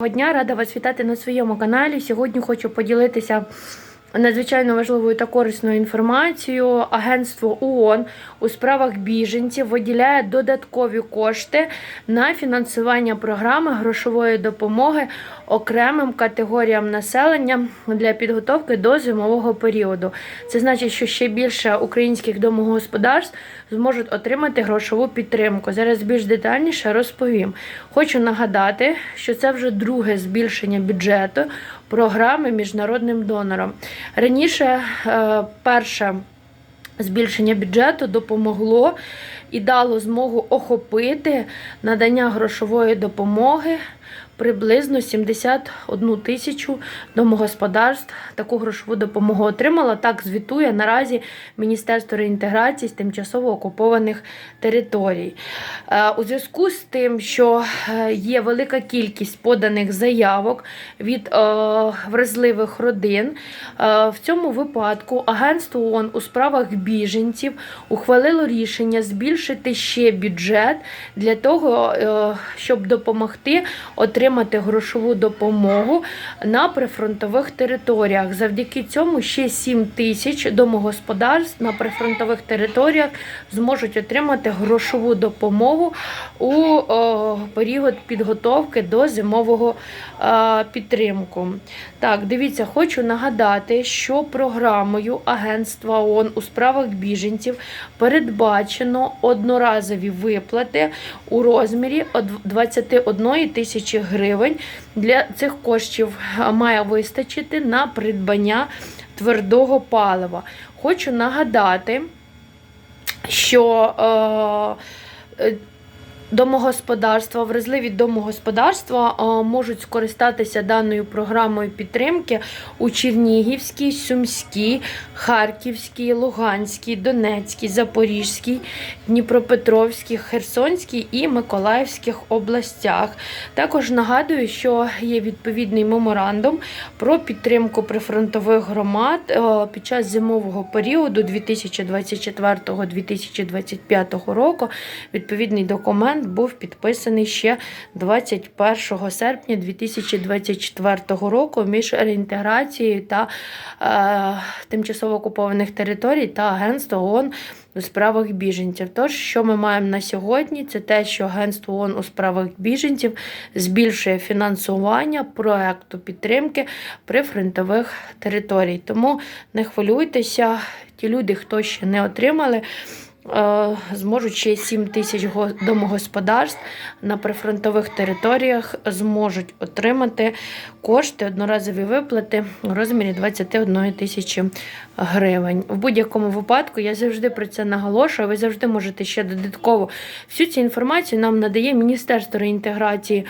Доброго дня, рада вас вітати на своєму каналі. Сьогодні хочу поділитися надзвичайно важливою та корисною інформацією. Агентство ООН у справах біженців виділяє додаткові кошти на фінансування програми грошової допомоги окремим категоріям населення для підготовки до зимового періоду. Це значить, що ще більше українських домогосподарств зможуть отримати грошову підтримку. Зараз більш детальніше розповім. Хочу нагадати, що це вже друге збільшення бюджету програми міжнародним донором. Раніше е, перше збільшення бюджету допомогло і дало змогу охопити надання грошової допомоги приблизно 71 тисячу домогосподарств таку грошову допомогу отримала. Так звітує наразі Міністерство реінтеграції з тимчасово окупованих територій. Е, У зв'язку з тим, що е, є велика кількість поданих заявок від е, вразливих родин, в цьому випадку Агентство ООН у справах біженців ухвалило рішення збільшити ще бюджет для того, щоб допомогти отримати грошову допомогу на прифронтових територіях. Завдяки цьому ще 7 тисяч домогосподарств на прифронтових територіях зможуть отримати грошову допомогу у е, період підготовки до зимового е, підтримку. Так, дивіться, хочу нагадати, що програмою Агентства ООН у справах біженців передбачено одноразові виплати у розмірі 21 тисячі гривень. Для цих коштів е, має вистачити на придбання твердого палива. Хочу нагадати, що е, е, домогосподарства, вразливі домогосподарства можуть скористатися даною програмою підтримки у Чернігівській, Сумській, Харківській, Луганській, Донецькій, Запорізькій, Дніпропетровській, Херсонській і Миколаївських областях. Також нагадую, що є відповідний меморандум про підтримку прифронтових громад під час зимового періоду 2024-2025 року. Відповідний документ був підписаний ще 21 серпня 2024 року між реінтеграцією та е, тимчасово окупованих територій та Агентством ООН у справах біженців. Тож, що ми маємо на сьогодні, це те, що Агентство ООН у справах біженців збільшує фінансування проекту підтримки прифронтових територій. Тому не хвилюйтеся, ті люди, хто ще не отримали. Е, Зможуть ще 7 тисяч домогосподарств на прифронтових територіях зможуть отримати кошти, одноразові виплати у розмірі 21 тисячі гривень. В будь-якому випадку я завжди про це наголошую. Ви завжди можете ще додатково всю цю інформацію нам надає Міністерство реінтеграції.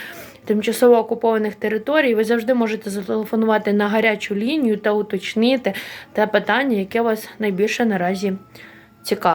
Тимчасово окупованих територій ви завжди можете зателефонувати на гарячу лінію та уточнити те питання, яке вас найбільше наразі цікавить.